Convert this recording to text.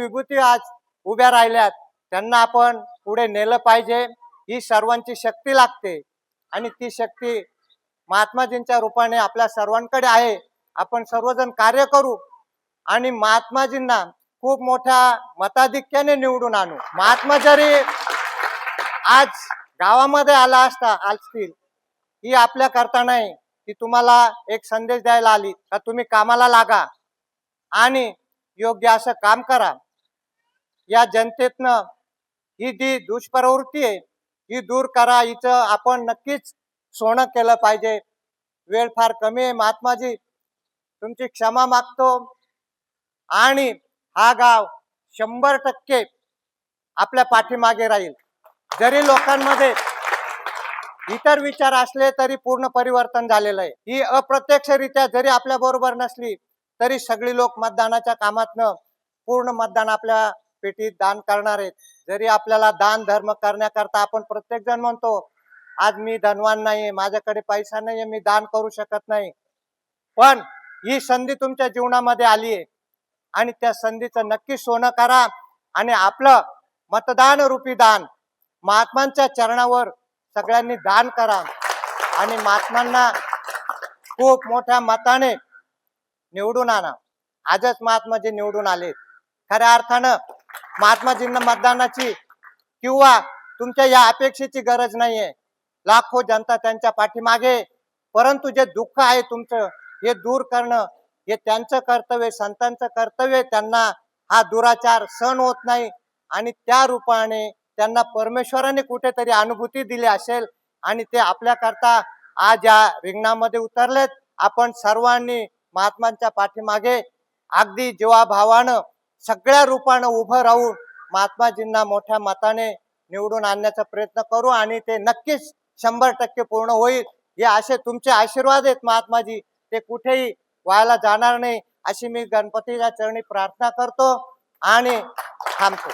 विभूती आज उभ्या राहिल्यात. त्यांना आपण पुढे नेलं पाहिजे. ही सर्वांची शक्ती लागते. आणि ती शक्ती महात्माजींच्या रूपाने आपल्या सर्वांकडे आहे. आपण सर्वजण कार्य करू आणि महात्माजींना खूप मोठ्या मताधिक्याने निवडून आणू. महात्मा जरी आज गावामध्ये आला असता असतील ही आपल्या करता नाही. ती तुम्हाला एक संदेश द्यायला आली. का तुम्ही कामाला लागा आणि योग्य असं काम करा. या जनतेतनं ही जी दुष्प्रवृत्ती आहे ही दूर करा. हिचं आपण नक्कीच सोनं केलं पाहिजे. वेळ फार कमी आहे. महात्माजी तुमची क्षमा मागतो. आणि हा गाव शंभर टक्के आपल्या पाठीमागे राहील. जरी लोकांमध्ये इतर विचार असले तरी पूर्ण परिवर्तन झालेलं आहे. ही अप्रत्यक्षरित्या जरी आपल्या बरोबर नसली तरी सगळी लोक मतदानाच्या कामातनं पूर्ण मतदान आपल्या पेटीत दान करणार आहेत. जरी आपल्याला दान धर्म करण्याकरता आपण प्रत्येक जण म्हणतो आज मी धनवान नाहीये माझ्याकडे पैसा नाहीये मी दान करू शकत नाही. पण ही संधी तुमच्या जीवनामध्ये आली आहे. आणि त्या संधीचं नक्की सोनं करा आणि आपलं मतदान रूपी दान महात्मांच्या चरणावर सगळ्यांनी दान करा. आणि महात्मांना खूप मोठ्या मताने निवडून आणा. आजच महात्माजी निवडून आले खऱ्या अर्थानं महात्माजींना मतदानाची किंवा तुमच्या या अपेक्षेची गरज नाहीये. लाखो जनता त्यांच्या पाठीमागे परंतु जे दुःख आहे तुमचं हे दूर करणं हे त्यांचं कर्तव्य संतांचं कर्तव्य त्यांना हा दुराचार सहन होत नाही. आणि त्या रूपाने त्यांना परमेश्वराने कुठेतरी अनुभूती दिली असेल आणि ते आपल्याकरता आज या रिंगणामध्ये उतरलेत. आपण सर्वांनी महात्मांच्या पाठीमागे अगदी जीवाभावानं सगळ्या रूपानं उभं राहून महात्माजींना मोठ्या मताने निवडून आणण्याचा प्रयत्न करू आणि ते नक्कीच शंभर टक्के पूर्ण होईल. हे असे तुमचे आशीर्वाद आहेत महात्माजी. ते कुठेही व्हायला जाणार नाही अशी मी गणपतीच्या चरणी प्रार्थना करतो आणि थांबतो.